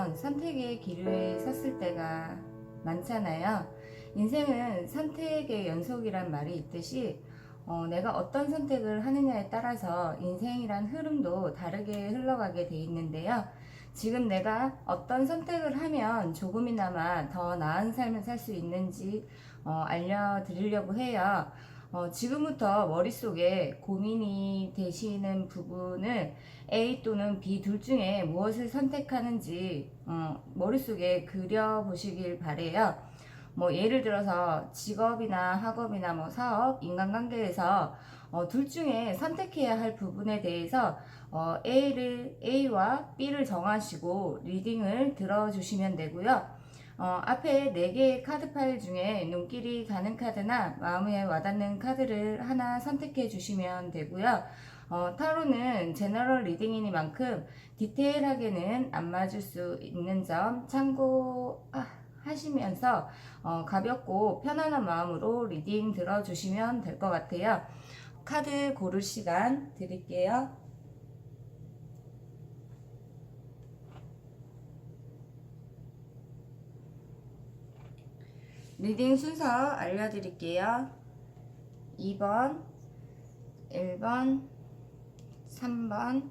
보면 선택의 길을 섰을 때가 많잖아요. 인생은 선택의 연속이란 말이 있듯이 어, 내가 어떤 선택을 하느냐에 따라서 인생이란 흐름도 다르게 흘러가게 돼 있는데요. 지금 내가 어떤 선택을 하면 조금이나마 더 나은 삶을 살 수 있는지 어, 알려드리려고 해요. 어, 지금부터 머릿속에 고민이 되시는 부분을 A 또는 B 둘 중에 무엇을 선택하는지 어, 머릿속에 그려보시길 바래요. 뭐 예를 들어서 직업이나 학업이나 뭐 사업, 인간관계에서 어, 둘 중에 선택해야 할 부분에 대해서 어, A를 A와 B를 정하시고 리딩을 들어주시면 되고요. 어, 앞에 4개의 카드 파일 중에 눈길이 가는 카드나 마음에 와닿는 카드를 하나 선택해 주시면 되고요. 어, 타로는 제너럴 리딩이니만큼 디테일하게는 안 맞을 수 있는 점 참고하시면서 어, 가볍고 편안한 마음으로 리딩 들어주시면 될 것 같아요. 카드 고를 시간 드릴게요. 리딩 순서 알려드릴게요. 2번, 1번, 3번,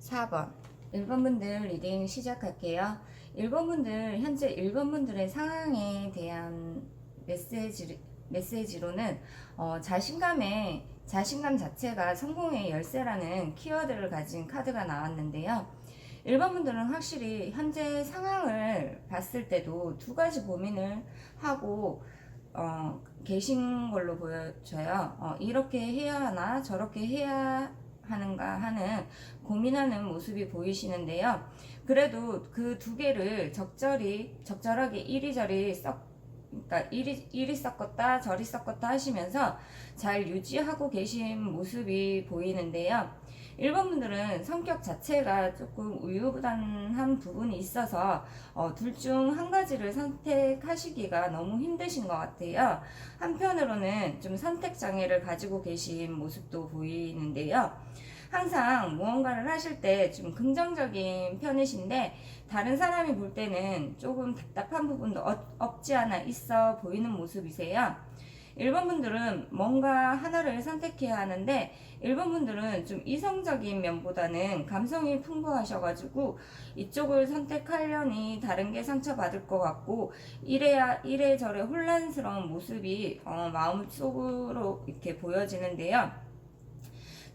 4번. 1번 분들 리딩 시작할게요. 1번 분들, 현재 1번 분들의 상황에 대한 메시지, 메시지로는 어, 자신감의, 자신감 자체가 성공의 열쇠라는 키워드를 가진 카드가 나왔는데요. 1번 분들은 확실히 현재 상황을 봤을 때도 두 가지 고민을 하고 어, 계신 걸로 보여져요. 어, 이렇게 해야 하나 저렇게 해야 하는가 하는 고민하는 모습이 보이시는데요. 그래도 그 두 개를 적절히 적절하게 이리저리 썩 그러니까 이리, 이리 섞었다 저리 섞었다 하시면서 잘 유지하고 계신 모습이 보이는데요. 1번 분들은 성격 자체가 조금 우유부단한 부분이 있어서 어, 둘 중 한 가지를 선택하시기가 너무 힘드신 것 같아요. 한편으로는 좀 선택 장애를 가지고 계신 모습도 보이는데요. 항상 무언가를 하실 때 좀 긍정적인 편이신데 다른 사람이 볼 때는 조금 답답한 부분도 어- 없지 않아 있어 보이는 모습이세요. 1번 분들은 뭔가 하나를 선택해야 하는데 1번 분들은 좀 이성적인 면보다는 감성이 풍부하셔가지고 이쪽을 선택하려니 다른 게 상처받을 것 같고 이래야 이래저래 혼란스러운 모습이 어, 마음속으로 이렇게 보여지는데요.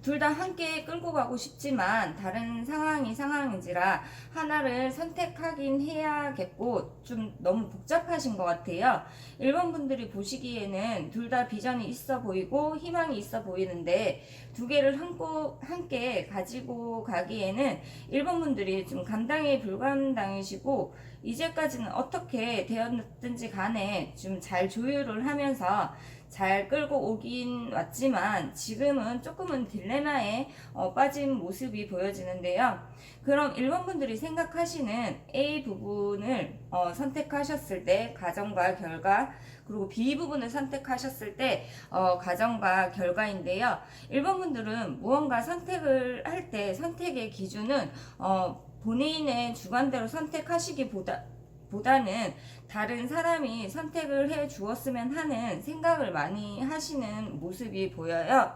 둘 다 함께 끌고 가고 싶지만 다른 상황이 상황인지라 하나를 선택하긴 해야겠고 좀 너무 복잡하신 것 같아요. 1번 분들이 보시기에는 둘 다 비전이 있어 보이고 희망이 있어 보이는데 두 개를 함고, 함께 가지고 가기에는 1번 분들이 좀 감당이 불감당이시고 이제까지는 어떻게 되었든지 간에 좀 잘 조율을 하면서 잘 끌고 오긴 왔지만 지금은 조금은 딜레마에 어, 빠진 모습이 보여지는데요. 그럼 1번 분들이 생각하시는 A 부분을 어, 선택하셨을 때 가정과 결과 그리고 B 부분을 선택하셨을 때 어, 가정과 결과인데요. 1번 분들은 무언가 선택을 할 때 선택의 기준은 어, 본인의 주관대로 선택하시기보다 보다는 다른 사람이 선택을 해 주었으면 하는 생각을 많이 하시는 모습이 보여요.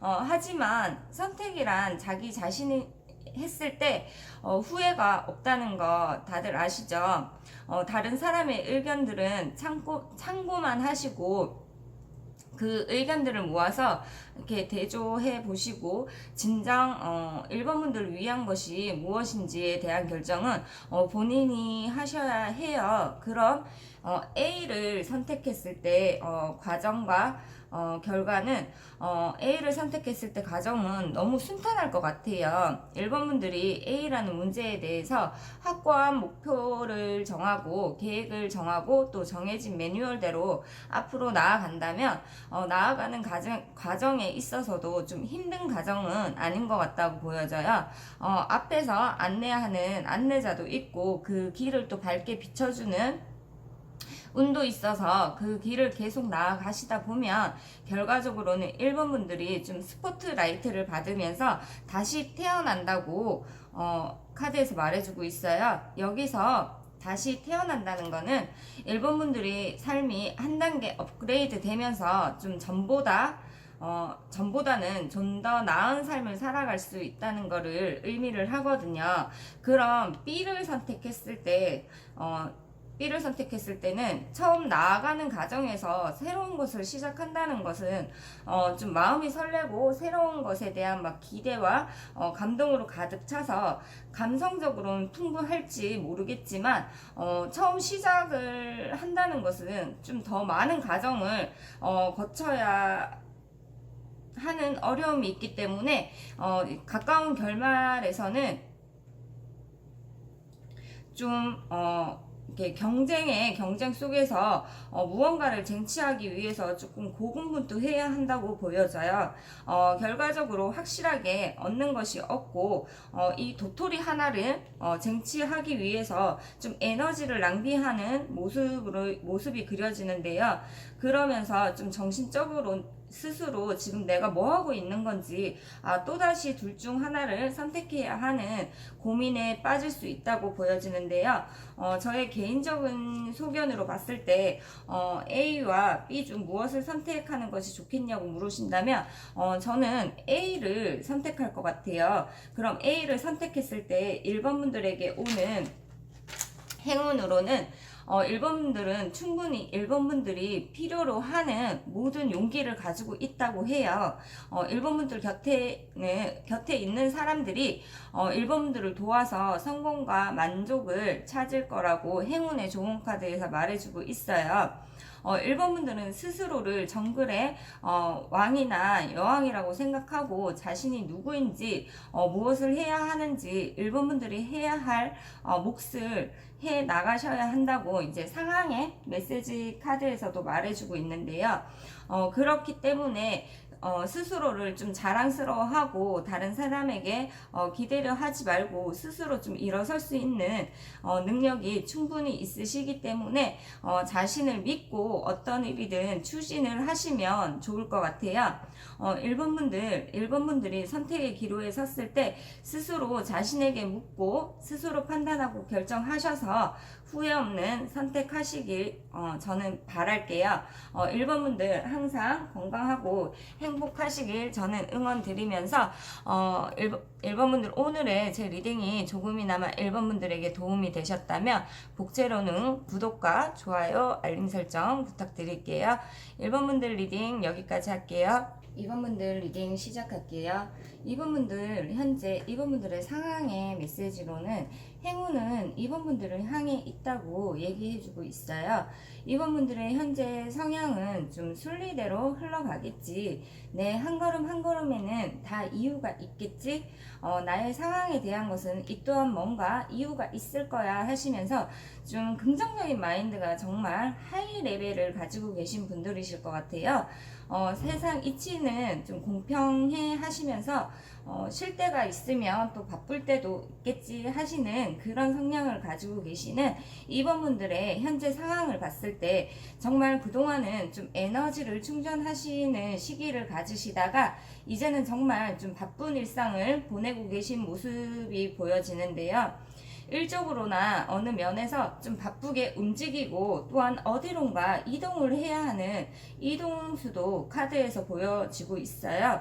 어, 하지만 선택이란 자기 자신이 했을 때 어, 후회가 없다는 거 다들 아시죠? 어, 다른 사람의 의견들은 참고, 참고만 하시고 그 의견들을 모아서 이렇게 대조해 보시고 진정 어, 1번 분들을 위한 것이 무엇인지에 대한 결정은 어, 본인이 하셔야 해요. 그럼 어, A를 선택했을 때 어, 과정과 어, 결과는 어, A를 선택했을 때 과정은 너무 순탄할 것 같아요. 1번 분들이 A라는 문제에 대해서 확고한 목표를 정하고 계획을 정하고 또 정해진 매뉴얼대로 앞으로 나아간다면 어, 나아가는 과정, 과정에 있어서도 좀 힘든 과정은 아닌 것 같다고 보여져요. 어, 앞에서 안내하는 안내자도 있고 그 길을 또 밝게 비춰주는 운도 있어서 그 길을 계속 나아가시다 보면 결과적으로는 1번 분들이 좀 스포트라이트를 받으면서 다시 태어난다고 어, 카드에서 말해주고 있어요. 여기서 다시 태어난다는 거는 1번 분들이 삶이 한 단계 업그레이드 되면서 좀 전보다 어, 전보다는 좀 더 나은 삶을 살아갈 수 있다는 거를 의미를 하거든요. 그럼 B를 선택했을 때, 어, B를 선택했을 때는 처음 나아가는 과정에서 새로운 것을 시작한다는 것은 어, 좀 마음이 설레고 새로운 것에 대한 막 기대와 어, 감동으로 가득 차서 감성적으로는 풍부할지 모르겠지만 어, 처음 시작을 한다는 것은 좀 더 많은 과정을 어, 거쳐야 하는 어려움이 있기 때문에 어, 가까운 결말에서는 좀 어, 이렇게 경쟁의 경쟁 속에서 어, 무언가를 쟁취하기 위해서 조금 고군분투해야 한다고 보여져요. 어, 결과적으로 확실하게 얻는 것이 없고 어, 이 도토리 하나를 어, 쟁취하기 위해서 좀 에너지를 낭비하는 모습으로 모습이 그려지는데요. 그러면서 좀 정신적으로 스스로 지금 내가 뭐 하고 있는 건지 아, 또다시 둘 중 하나를 선택해야 하는 고민에 빠질 수 있다고 보여지는데요. 어, 저의 개 인적인 소견으로 봤을 때 어, A와 B 중 무엇을 선택하는 것이 좋겠냐고 물으신다면 어, 저는 A를 선택할 것 같아요. 그럼 A를 선택했을 때 1번 분들에게 오는 행운으로는 어, 1번분들은 충분히 1번분들이 필요로 하는 모든 용기를 가지고 있다고 해요. 어, 1번분들 곁에는, 곁에 있는 사람들이 어, 1번분들을 도와서 성공과 만족을 찾을 거라고 행운의 좋은 카드에서 말해주고 있어요. 어, 1번 분들은 스스로를 정글의 어, 왕이나 여왕이라고 생각하고 자신이 누구인지 어, 무엇을 해야 하는지 1번 분들이 해야 할 어, 몫을 해 나가셔야 한다고 이제 상황의 메시지 카드에서도 말해주고 있는데요. 어, 그렇기 때문에 어, 스스로를 좀 자랑스러워하고 다른 사람에게 어, 기대려 하지 말고 스스로 좀 일어설 수 있는 어, 능력이 충분히 있으시기 때문에 어, 자신을 믿고 어떤 일이든 추진을 하시면 좋을 것 같아요. 어, 1번 분들, 1번 분들이 선택의 기로에 섰을 때 스스로 자신에게 묻고 스스로 판단하고 결정하셔서 후회 없는 선택하시길 어, 저는 바랄게요. 어, 1번 분들 항상 건강하고 행복하시길 저는 응원 드리면서 어, 1번, 1번 분들 오늘의 제 리딩이 조금이나마 1번 분들에게 도움이 되셨다면 복제로는 구독과 좋아요, 알림 설정 부탁드릴게요. 1번 분들 리딩 여기까지 할게요. 2번 분들 리딩 시작할게요. 2번 분들 현재 2번 분들의 상황의 메시지로는 행운은 2번 분들을 향해 있다고 얘기해주고 있어요. 2번 분들의 현재 성향은 좀 순리대로 흘러가겠지. 내 한 걸음 한 걸음에는 다 이유가 있겠지. 어, 나의 상황에 대한 것은 이 또한 뭔가 이유가 있을 거야 하시면서 좀 긍정적인 마인드가 정말 하이 레벨을 가지고 계신 분들이실 것 같아요. 어, 세상 이치는 좀 공평해 하시면서 어, 쉴 때가 있으면 또 바쁠 때도 있겠지 하시는 그런 성향을 가지고 계시는 이번 분들의 현재 상황을 봤을 때 정말 그동안은 좀 에너지를 충전하시는 시기를 가지시다가 이제는 정말 좀 바쁜 일상을 보내고 계신 모습이 보여지는데요. 일적으로나 어느 면에서 좀 바쁘게 움직이고 또한 어디론가 이동을 해야 하는 이동수도 카드에서 보여지고 있어요.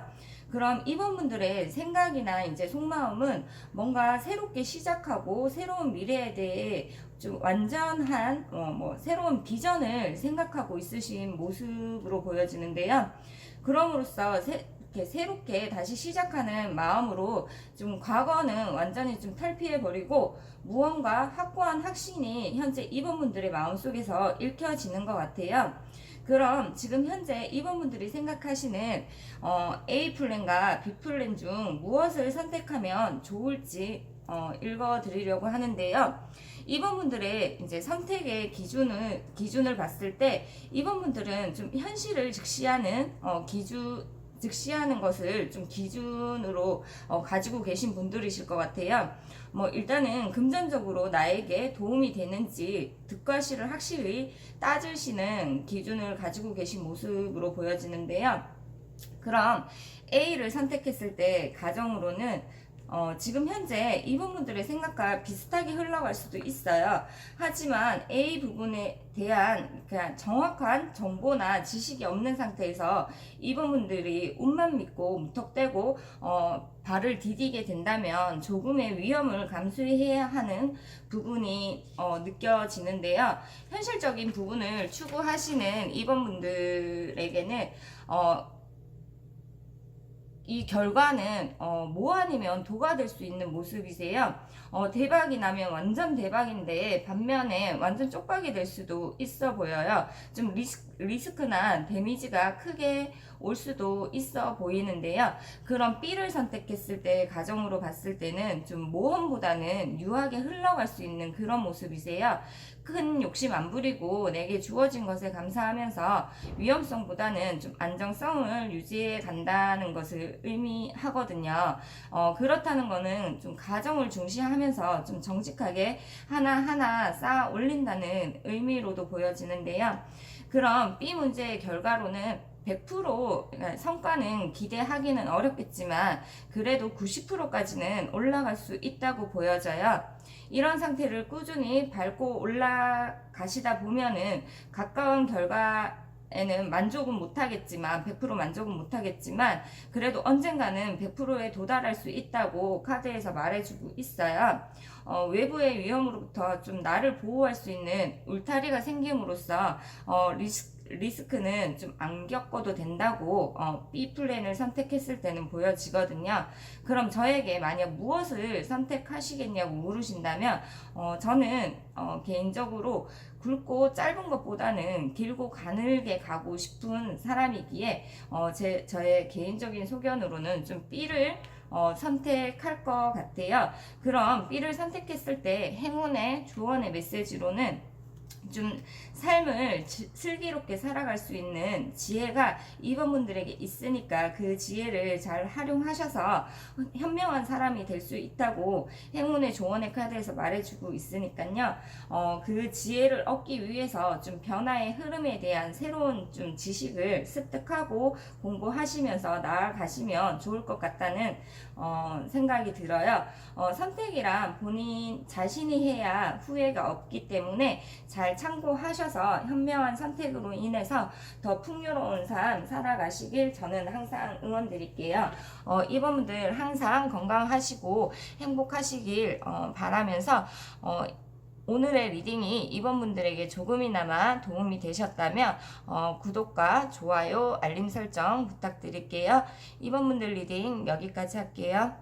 그럼 이번 분들의 생각이나 이제 속마음은 뭔가 새롭게 시작하고 새로운 미래에 대해 좀 완전한 어, 뭐 새로운 비전을 생각하고 있으신 모습으로 보여지는데요. 그럼으로써 새, 이렇게 새롭게 다시 시작하는 마음으로 좀 과거는 완전히 좀 탈피해 버리고 무언가 확고한 확신이 현재 이번 분들의 마음속에서 읽혀지는 것 같아요. 그럼 지금 현재 이번 분들이 생각하시는 어, A 플랜과 B 플랜 중 무엇을 선택하면 좋을지 어, 읽어드리려고 하는데요. 이번 분들의 이제 선택의 기준을 기준을 봤을 때 이번 분들은 좀 현실을 직시하는 어, 기준 즉시하는 것을 좀 기준으로 어, 가지고 계신 분들이실 것 같아요. 뭐 일단은 금전적으로 나에게 도움이 되는지 득과 실을 확실히 따지시는 기준을 가지고 계신 모습으로 보여지는데요. 그럼 A를 선택했을 때 가정으로는 어, 지금 현재 이분분들의 생각과 비슷하게 흘러갈 수도 있어요. 하지만 A 부분에 대한 그냥 정확한 정보나 지식이 없는 상태에서 이분분들이 운만 믿고 무턱대고 어, 발을 디디게 된다면 조금의 위험을 감수해야 하는 부분이 어, 느껴지는데요. 현실적인 부분을 추구하시는 이분분들에게는 어, 이 결과는 어, 뭐 아니면 도가 될 수 있는 모습이세요. 어, 대박이 나면 완전 대박인데 반면에 완전 쪽박이 될 수도 있어 보여요. 좀 리스, 리스크나 데미지가 크게 올 수도 있어 보이는데요. 그런 B를 선택했을 때 가정으로 봤을 때는 좀 모험보다는 유하게 흘러갈 수 있는 그런 모습이세요. 큰 욕심 안 부리고 내게 주어진 것에 감사하면서 위험성보다는 좀 안정성을 유지해 간다는 것을 의미하거든요. 어, 그렇다는 거는 좀 가정을 중시하면서 좀 정직하게 하나하나 쌓아 올린다는 의미로도 보여지는데요. 그럼 B 문제의 결과로는 100% 성과는 기대하기는 어렵겠지만 그래도 90%까지는 올라갈 수 있다고 보여져요. 이런 상태를 꾸준히 밟고 올라가시다 보면은 가까운 결과 에는 만족은 못하겠지만 100% 만족은 못하겠지만 그래도 언젠가는 100%에 도달할 수 있다고 카드에서 말해주고 있어요. 어, 외부의 위험으로부터 좀 나를 보호할 수 있는 울타리가 생김으로써 어, 리스크 리스크는 좀 안 겪어도 된다고 어, B 플랜을 선택했을 때는 보여지거든요. 그럼 저에게 만약 무엇을 선택하시겠냐고 물으신다면 어, 저는 어, 개인적으로 굵고 짧은 것보다는 길고 가늘게 가고 싶은 사람이기에 어, 제 저의 개인적인 소견으로는 좀 B를 어, 선택할 것 같아요. 그럼 B를 선택했을 때 행운의 조언의 메시지로는 좀 삶을 지- 슬기롭게 살아갈 수 있는 지혜가 이번 분들에게 있으니까 그 지혜를 잘 활용하셔서 현명한 사람이 될 수 있다고 행운의 조언의 카드에서 말해주고 있으니까요. 어, 그 지혜를 얻기 위해서 좀 변화의 흐름에 대한 새로운 좀 지식을 습득하고 공부하시면서 나아가시면 좋을 것 같다는 어, 생각이 들어요. 어, 선택이란 본인 자신이 해야 후회가 없기 때문에 잘 참고하셔서 현명한 선택으로 인해서 더 풍요로운 삶 살아가시길 저는 항상 응원드릴게요. 어, 이번분들 항상 건강하시고 행복하시길 어, 바라면서 어, 오늘의 리딩이 이번 분들에게 조금이나마 도움이 되셨다면 어, 구독과 좋아요, 알림 설정 부탁드릴게요. 이번 분들 리딩 여기까지 할게요.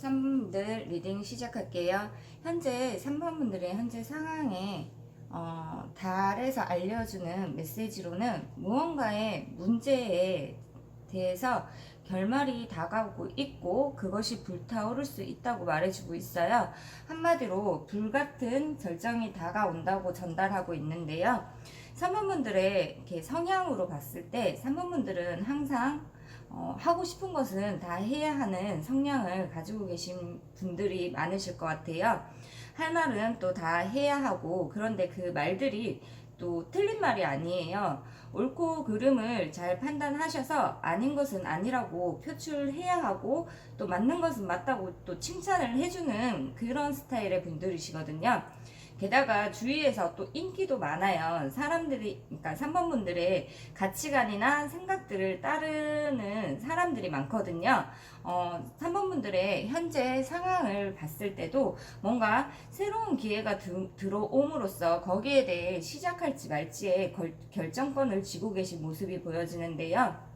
3번분들 리딩 시작할게요. 현재 3번 분들의 현재 상황에 어, 달에서 알려주는 메시지로는 무언가의 문제에 대해서 결말이 다가오고 있고 그것이 불타오를 수 있다고 말해주고 있어요. 한마디로 불같은 결정이 다가온다고 전달하고 있는데요. 3번분들의 이렇게 성향으로 봤을 때 3번분들은 항상 어, 하고 싶은 것은 다 해야 하는 성향을 가지고 계신 분들이 많으실 것 같아요. 할 말은 또다 해야 하고 그런데 그 말들이 또 틀린 말이 아니에요. 옳고 그름을 잘 판단하셔서 아닌 것은 아니라고 표출해야 하고 또 맞는 것은 맞다고 또 칭찬을 해주는 그런 스타일의 분들이시거든요. 게다가 주위에서 또 인기도 많아요. 사람들이, 그러니까 3번 분들의 가치관이나 생각들을 따르는 사람들이 많거든요. 어, 3번 분들의 현재 상황을 봤을 때도 뭔가 새로운 기회가 드, 들어옴으로써 거기에 대해 시작할지 말지의 걸, 결정권을 쥐고 계신 모습이 보여지는데요.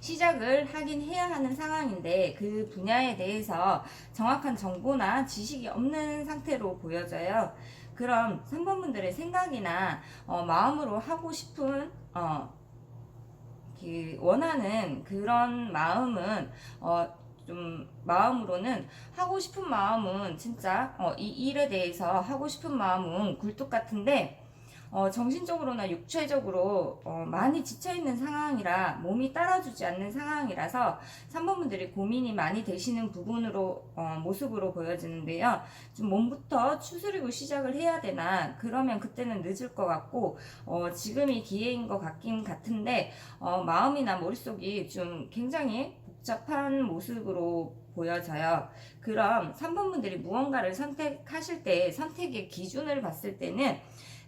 시작을 하긴 해야 하는 상황인데 그 분야에 대해서 정확한 정보나 지식이 없는 상태로 보여져요. 그럼 3번 분들의 생각이나 어, 마음으로 하고 싶은 어, 그 원하는 그런 마음은 어, 좀 마음으로는 하고 싶은 마음은 진짜 어, 이 일에 대해서 하고 싶은 마음은 굴뚝 같은데 어, 정신적으로나 육체적으로 어, 많이 지쳐있는 상황이라 몸이 따라주지 않는 상황이라서 3번분들이 고민이 많이 되시는 부분으로 어, 모습으로 보여지는데요. 좀 몸부터 추스리고 시작을 해야 되나 그러면 그때는 늦을 것 같고 어, 지금이 기회인 것 같긴 같은데 어, 마음이나 머릿속이 좀 굉장히 복잡한 모습으로 보여져요. 그럼 3번 분들이 무언가를 선택하실 때 선택의 기준을 봤을 때는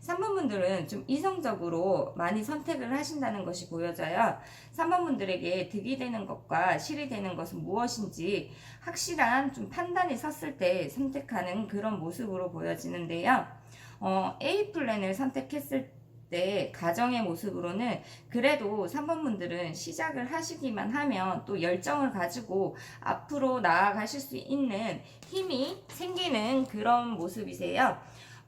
3번 분들은 좀 이성적으로 많이 선택을 하신다는 것이 보여져요. 3번 분들에게 득이 되는 것과 실이 되는 것은 무엇인지 확실한 좀 판단이 섰을 때 선택하는 그런 모습으로 보여지는데요. 어, A 플랜을 선택했을 때 가정의 모습으로는 그래도 3번 분들은 시작을 하시기만 하면 또 열정을 가지고 앞으로 나아가실 수 있는 힘이 생기는 그런 모습이세요.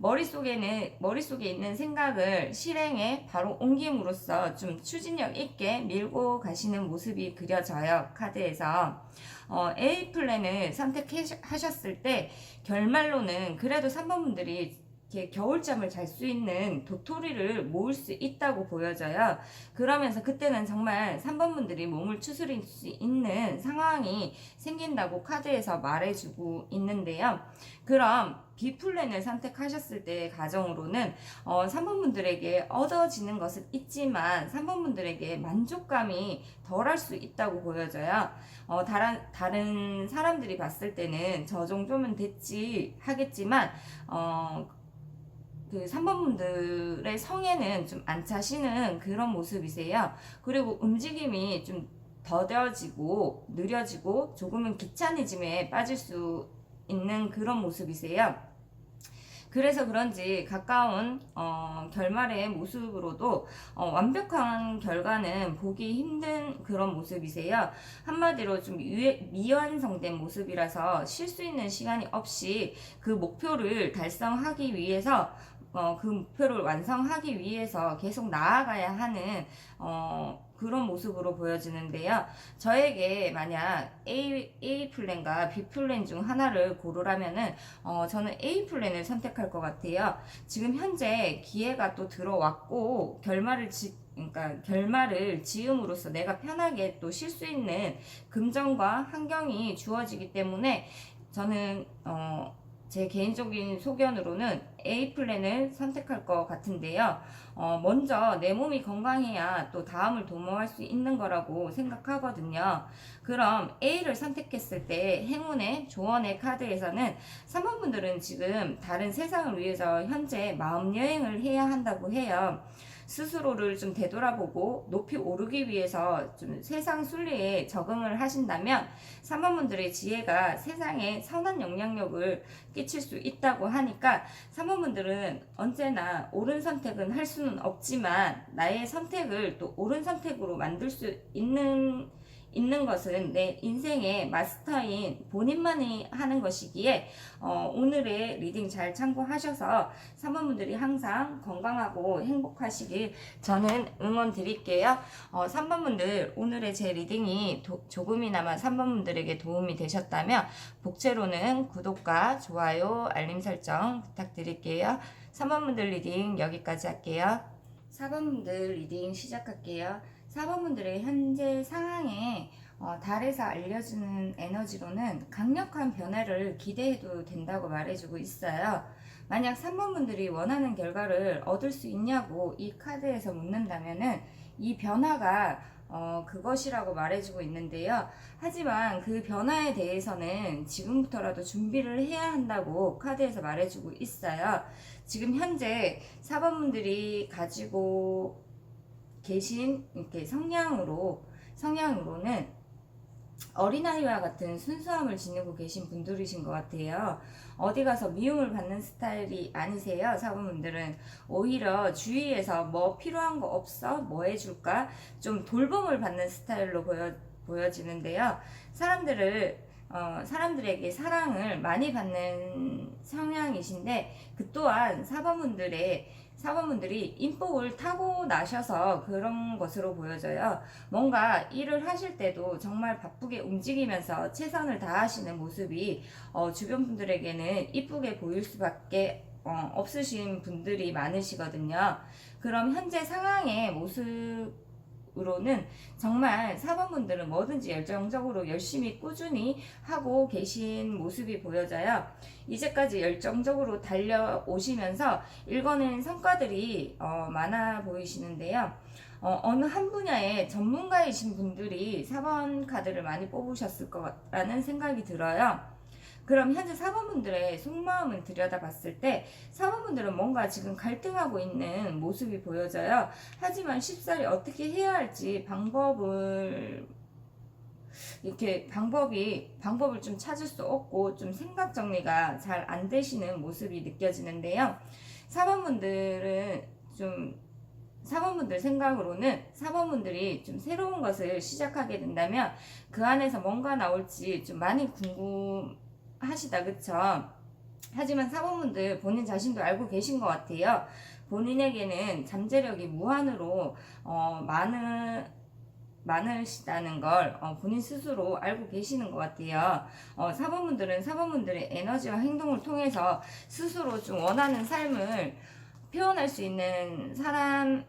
머릿속에는 머릿속에 있는 생각을 실행에 바로 옮김으로써 좀 추진력 있게 밀고 가시는 모습이 그려져요. 카드에서. 어, A 플랜을 선택하셨을 때 결말로는 그래도 3번 분들이 이렇게 겨울잠을 잘 수 있는 도토리를 모을 수 있다고 보여져요. 그러면서 그때는 정말 3번 분들이 몸을 추스릴 수 있는 상황이 생긴다고 카드에서 말해주고 있는데요. 그럼 B 플랜을 선택하셨을 때 가정으로는 어, 3번분들에게 얻어지는 것은 있지만 3번분들에게 만족감이 덜할 수 있다고 보여져요. 어, 다른, 다른 사람들이 봤을 때는 저 정도면 됐지 하겠지만 어, 그 3번분들의 성에는 좀 안 차시는 그런 모습이세요. 그리고 움직임이 좀 더뎌지고 느려지고 조금은 귀차니즘에 빠질 수 있는 그런 모습이세요. 그래서 그런지 가까운 어, 결말의 모습으로도 어, 완벽한 결과는 보기 힘든 그런 모습이세요. 한마디로 좀 유, 미완성된 모습이라서 쉴 수 있는 시간이 없이 그 목표를 달성하기 위해서 어, 그 목표를 완성하기 위해서 계속 나아가야 하는 어, 그런 모습으로 보여지는데요. 저에게 만약 A, A 플랜과 B 플랜 중 하나를 고르라면은 어, 저는 A 플랜을 선택할 것 같아요. 지금 현재 기회가 또 들어왔고 결말을 지, 그러니까 결말을 지음으로써 내가 편하게 또 쉴 수 있는 금전과 환경이 주어지기 때문에 저는 어, 제 개인적인 소견으로는 A 플랜을 선택할 것 같은데요. 어, 먼저 내 몸이 건강해야 또 다음을 도모할 수 있는 거라고 생각하거든요. 그럼 A를 선택했을 때 행운의 조언의 카드에서는 3번분들은 지금 다른 세상을 위해서 현재 마음 여행을 해야 한다고 해요. 스스로를 좀 되돌아보고 높이 오르기 위해서 좀 세상 순리에 적응을 하신다면 3번분들의 지혜가 세상에 선한 영향력을 끼칠 수 있다고 하니까 3번분들은 언제나 옳은 선택은 할 수는 없지만 나의 선택을 또 옳은 선택으로 만들 수 있는 있는 것은 내 인생의 마스터인 본인만이 하는 것이기에 어, 오늘의 리딩 잘 참고하셔서 3번분들이 항상 건강하고 행복하시길 저는 응원 드릴게요. 어, 3번분들 오늘의 제 리딩이 도, 조금이나마 3번분들에게 도움이 되셨다면 복채로는 구독과 좋아요 알림 설정 부탁드릴게요. 3번분들 리딩 여기까지 할게요. 4번분들 리딩 시작할게요. 4번분들의 현재 상황에 어, 달에서 알려주는 에너지로는 강력한 변화를 기대해도 된다고 말해주고 있어요. 만약 3번분들이 원하는 결과를 얻을 수 있냐고 이 카드에서 묻는다면은 이 변화가 어, 그것이라고 말해주고 있는데요. 하지만 그 변화에 대해서는 지금부터라도 준비를 해야 한다고 카드에서 말해주고 있어요. 지금 현재 4번분들이 가지고 계신 이렇게 성향으로 성향으로는 어린아이와 같은 순수함을 지니고 계신 분들이신 것 같아요. 어디 가서 미움을 받는 스타일이 아니세요, 사부분들은. 오히려 주위에서 뭐 필요한 거 없어? 뭐 해줄까? 좀 돌봄을 받는 스타일로 보여, 보여지는데요. 사람들을 어, 사람들에게 사랑을 많이 받는 성향이신데 그 또한 사범분들의 사범분들이 인복을 타고 나셔서 그런 것으로 보여져요. 뭔가 일을 하실 때도 정말 바쁘게 움직이면서 최선을 다하시는 모습이 어, 주변 분들에게는 이쁘게 보일 수밖에 어, 없으신 분들이 많으시거든요. 그럼 현재 상황의 모습 으로는 정말 사범분들은 뭐든지 열정적으로 열심히 꾸준히 하고 계신 모습이 보여져요. 이제까지 열정적으로 달려오시면서 일궈낸 성과들이 어, 많아 보이시는데요. 어, 어느 한 분야의 전문가이신 분들이 4번 카드를 많이 뽑으셨을 거라는 생각이 들어요. 그럼 현재 사범분들의 속마음을 들여다봤을 때 사범분들은 뭔가 지금 갈등하고 있는 모습이 보여져요. 하지만 쉽사리 어떻게 해야 할지 방법을 이렇게 방법이 방법을 좀 찾을 수 없고 좀 생각 정리가 잘 안 되시는 모습이 느껴지는데요. 사범분들은 좀 사범분들 생각으로는 사범분들이 좀 새로운 것을 시작하게 된다면 그 안에서 뭔가 나올지 좀 많이 궁금 하시다 그쵸? 하지만 사범분들 본인 자신도 알고 계신 것 같아요. 본인에게는 잠재력이 무한으로 어, 많은 많으시다는 걸 어, 본인 스스로 알고 계시는 것 같아요. 어, 사범분들은 사범분들의 에너지와 행동을 통해서 스스로 좀 원하는 삶을 표현할 수 있는 사람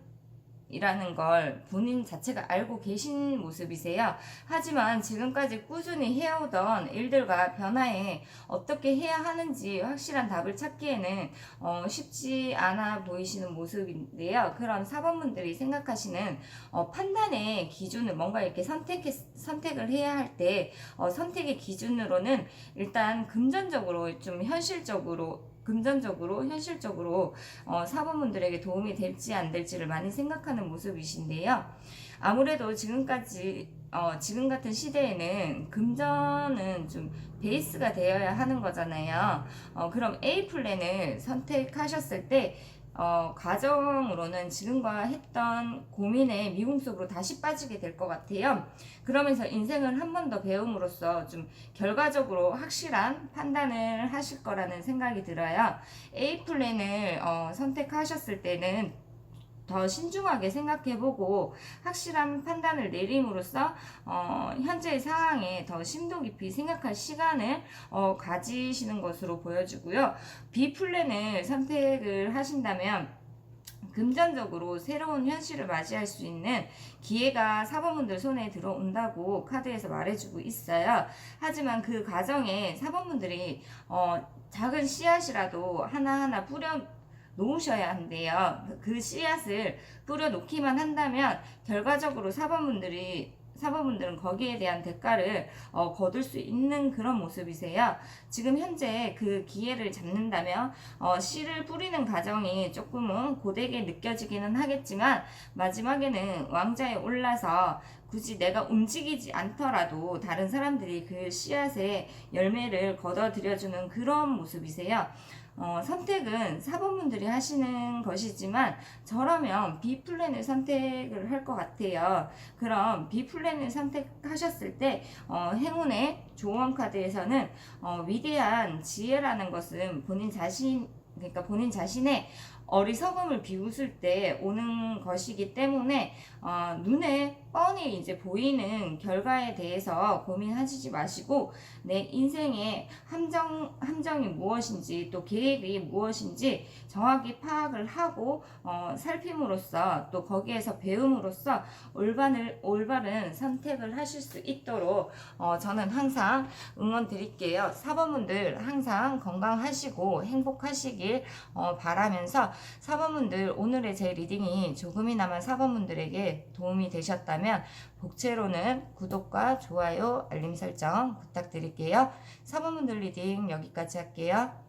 이라는 걸 본인 자체가 알고 계신 모습이세요. 하지만 지금까지 꾸준히 해오던 일들과 변화에 어떻게 해야 하는지 확실한 답을 찾기에는 어, 쉽지 않아 보이시는 모습인데요. 그런 사범분들이 생각하시는 어, 판단의 기준을 뭔가 이렇게 선택 선택을 해야 할때 어, 선택의 기준으로는 일단 금전적으로 좀 현실적으로 금전적으로 현실적으로 어, 사범분들에게 도움이 될지 안 될지를 많이 생각하는 모습이신데요. 아무래도 지금까지 어, 지금 같은 시대에는 금전은 좀 베이스가 되어야 하는 거잖아요. 어, 그럼 A 플랜을 선택하셨을 때 어, 과정으로는 지금과 했던 고민의 미궁 속으로 다시 빠지게 될 것 같아요. 그러면서 인생을 한 번 더 배움으로써 좀 결과적으로 확실한 판단을 하실 거라는 생각이 들어요. A 플랜을 어, 선택하셨을 때는 더 신중하게 생각해보고 확실한 판단을 내림으로써 어, 현재의 상황에 더 심도 깊이 생각할 시간을 어, 가지시는 것으로 보여지고요. B 플랜을 선택을 하신다면 금전적으로 새로운 현실을 맞이할 수 있는 기회가 사범분들 손에 들어온다고 카드에서 말해주고 있어요. 하지만 그 과정에 사범분들이 어, 작은 씨앗이라도 하나하나 뿌려 놓으셔야 한대요. 그 씨앗을 뿌려 놓기만 한다면 결과적으로 사범분들이 사범분들은 거기에 대한 대가를 어, 거둘 수 있는 그런 모습이세요. 지금 현재 그 기회를 잡는다면 어, 씨를 뿌리는 과정이 조금은 고되게 느껴지기는 하겠지만 마지막에는 왕자에 올라서 굳이 내가 움직이지 않더라도 다른 사람들이 그 씨앗에 열매를 걷어들여주는 그런 모습이세요. 어, 선택은 사범분들이 하시는 것이지만 저라면 B 플랜을 선택을 할 것 같아요. 그럼 B 플랜을 선택하셨을 때 어, 행운의 조언 카드에서는 어, 위대한 지혜라는 것은 본인 자신 그러니까 본인 자신의 어리석음을 비웃을 때 오는 것이기 때문에 어, 눈에 뻔히 이제 보이는 결과에 대해서 고민하시지 마시고 내 인생의 함정 함정이 무엇인지 또 계획이 무엇인지 정확히 파악을 하고 어, 살핌으로써 또 거기에서 배움으로써 올바른 올바른 선택을 하실 수 있도록 어, 저는 항상 응원 드릴게요. 사범분들 항상 건강하시고 행복하시길 어, 바라면서 사범분들 오늘의 제 리딩이 조금이나마 사범분들에게 도움이 되셨다면 복채로는 구독과 좋아요 알림 설정 부탁드릴게요. 사범분들 리딩 여기까지 할게요.